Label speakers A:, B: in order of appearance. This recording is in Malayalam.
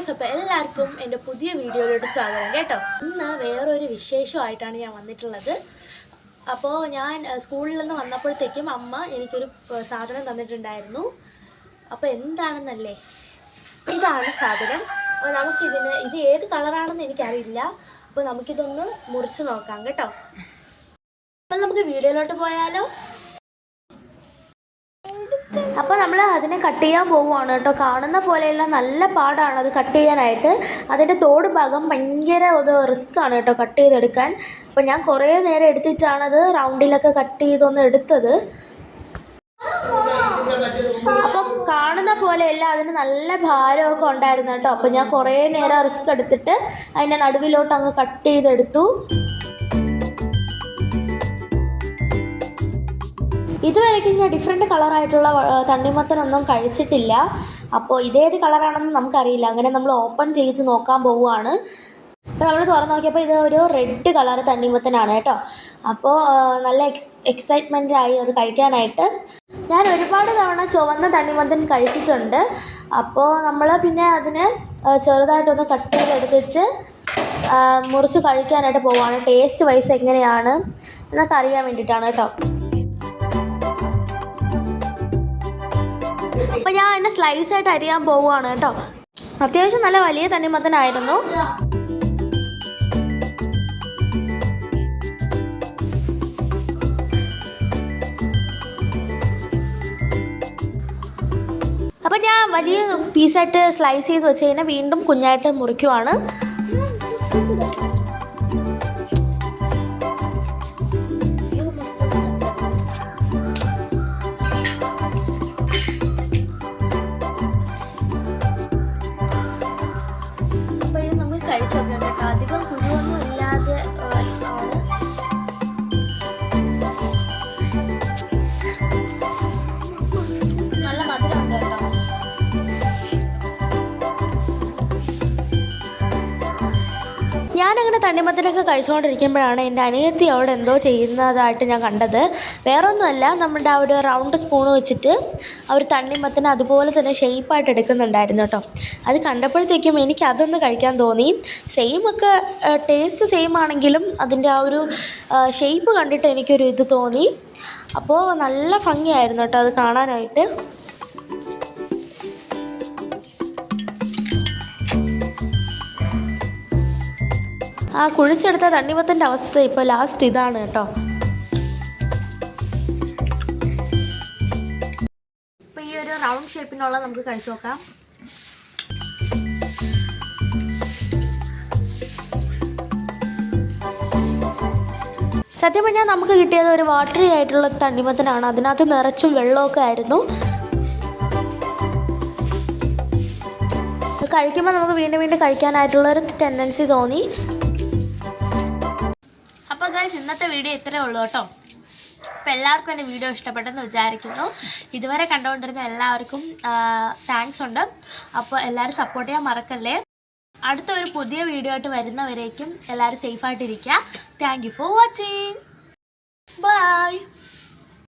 A: ഗൈസ് അപ്പോൾ എല്ലാവർക്കും എന്റെ പുതിയ വീഡിയോയിലോട്ട് സ്വാഗതം കേട്ടോ. ഇന്ന് വേറൊരു വിശേഷമായിട്ടാണ് ഞാൻ വന്നിട്ടുള്ളത്. അപ്പോൾ ഞാൻ സ്കൂളിൽ നിന്ന് വന്നപ്പോഴത്തേക്കും അമ്മ എനിക്കൊരു സാധനം തന്നിട്ടുണ്ടായിരുന്നു. അപ്പോൾ എന്താണെന്നല്ലേ? ഇതാണ് സാധനം. നമുക്കിതിന് ഇത് ഏത് കളറാണെന്ന് എനിക്കറിയില്ല. അപ്പോൾ നമുക്കിതൊന്ന് മുറിച്ച് നോക്കാം കേട്ടോ. അപ്പോൾ നമുക്ക് വീഡിയോയിലോട്ട് പോയാലോ? അപ്പോൾ നമ്മൾ അതിനെ കട്ട് ചെയ്യാൻ പോവുകയാണ് കേട്ടോ. കാണുന്ന പോലെയുള്ള നല്ല പാടാണ് അത് കട്ട് ചെയ്യാനായിട്ട്. അതിന്റെ തോട് ഭാഗം ഭയങ്കര ഒരു റിസ്ക്കാണ് കേട്ടോ കട്ട് ചെയ്തെടുക്കാൻ. അപ്പോൾ ഞാൻ കുറേ നേരം എടുത്തിട്ടാണത് റൗണ്ടിലൊക്കെ കട്ട് ചെയ്തൊന്ന് എടുത്തത്. അപ്പോൾ കാണുന്ന പോലെയല്ല അതിന് നല്ല ഭാരമൊക്കെ ഉണ്ടായിരുന്നു കേട്ടോ. അപ്പോൾ ഞാൻ കുറേ നേരം റിസ്ക് എടുത്തിട്ട് അതിന്റെ നടുവിലോട്ട് അങ്ങ് കട്ട് ചെയ്തെടുത്തു. ഇതുവരെയ്ക്കും ഞാൻ ഡിഫറെന്റ് കളറായിട്ടുള്ള തണ്ണിമത്തനൊന്നും കഴിച്ചിട്ടില്ല. അപ്പോൾ ഇതേത് കളറാണെന്ന് നമുക്കറിയില്ല. അങ്ങനെ നമ്മൾ ഓപ്പൺ ചെയ്ത് നോക്കാൻ പോവുകയാണ്. അപ്പോൾ നമ്മൾ തുറന്ന് നോക്കിയപ്പോൾ ഇത് ഒരു റെഡ് കളർ തണ്ണിമത്തനാണ് കേട്ടോ. അപ്പോൾ നല്ല എക്സ് എക്സൈറ്റ്മെന്റ് ആയി അത് കഴിക്കാനായിട്ട്. ഞാൻ ഒരുപാട് തവണ ചുവന്ന തണ്ണിമത്തൻ കഴിച്ചിട്ടുണ്ട്. അപ്പോൾ നമ്മൾ പിന്നെ അതിനെ ചെറുതായിട്ടൊന്ന് കട്ട് ചെയ്തെടുത്തിട്ട് മുറിച്ച് കഴിക്കാനായിട്ട് പോവുകയാണ്. ടേസ്റ്റ് വൈസ് എങ്ങനെയാണ് എന്നൊക്കെ അറിയാൻ വേണ്ടിയിട്ടാണ് കേട്ടോ. അപ്പോൾ ഞാൻ എന്നെ സ്ലൈസ് ആയിട്ട് അരിയാൻ പോവുകയാണ് കേട്ടോ. അത്യാവശ്യം നല്ല വലിയ തണ്ണിമത്തനായിരുന്നു. അപ്പം ഞാൻ വലിയ പീസായിട്ട് സ്ലൈസ് ചെയ്ത് വെച്ച് കഴിഞ്ഞാൽ വീണ്ടും കുഞ്ഞായിട്ട് മുറിക്കുവാണ്. ഞാനങ്ങനെ തണ്ണിമത്തനൊക്കെ കഴിച്ചുകൊണ്ടിരിക്കുമ്പോഴാണ് എന്റെ അനിയത്തി അവിടെ എന്തോ ചെയ്യുന്നതായിട്ട് ഞാൻ കണ്ടത്. വേറൊന്നുമല്ല നമ്മളുടെ ആ ഒരു റൗണ്ട് സ്പൂൺ വെച്ചിട്ട് ആ ഒരു തണ്ണിമത്തന് അതുപോലെ തന്നെ ഷേപ്പായിട്ട് എടുക്കുന്നുണ്ടായിരുന്നു കേട്ടോ. അത് കണ്ടപ്പോഴത്തേക്കും എനിക്ക് അതൊന്ന് കഴിക്കാൻ തോന്നി. സെയിം ഒക്കെ ടേസ്റ്റ് സെയിം ആണെങ്കിലും അതിന്റെ ആ ഒരു ഷേപ്പ് കണ്ടിട്ട് എനിക്കൊരു ഇത് തോന്നി. അപ്പോൾ നല്ല ഭംഗിയായിരുന്നു കേട്ടോ അത് കാണാനായിട്ട്. ആ കുഴിച്ചെടുത്ത തണ്ണിമത്തന്റെ അവസ്ഥ ഇപ്പോൾ ലാസ്റ്റ് ഇതാണ് കേട്ടോ. ഇപ്പം ഈ ഒരു റൗണ്ട് ഷേപ്പിനുള്ള നമുക്ക് കഴിച്ചു നോക്കാം. സത്യം പറഞ്ഞാൽ നമുക്ക് കിട്ടിയത് ഒരു വാട്ടറി ആയിട്ടുള്ള തണ്ണിമത്തനാണ്. അതിനകത്ത് നിറച്ചും വെള്ളമൊക്കെ ആയിരുന്നു. കഴിക്കുമ്പോൾ നമുക്ക് വീണ്ടും വീണ്ടും കഴിക്കാനായിട്ടുള്ള ഒരു ടെൻഡൻസി തോന്നി. ഗൈസ് ഇന്നത്തെ വീഡിയോ ഇത്രേ ഉള്ളൂ കേട്ടോ. അപ്പോൾ എല്ലാവർക്കും എന്റെ വീഡിയോ ഇഷ്ടപ്പെട്ടെന്ന് വിചാരിക്കുന്നു. ഇതുവരെ കണ്ടുകൊണ്ടിരുന്ന എല്ലാവർക്കും താങ്ക്സ് ഉണ്ട്. അപ്പോൾ എല്ലാവരും സപ്പോർട്ട് ചെയ്യാൻ മറക്കല്ലേ? അടുത്ത ഒരു പുതിയ വീഡിയോ ആയിട്ട് വരുന്നവരേക്കും എല്ലാവരും സേഫായിട്ടിരിക്കുക thank you for watching bye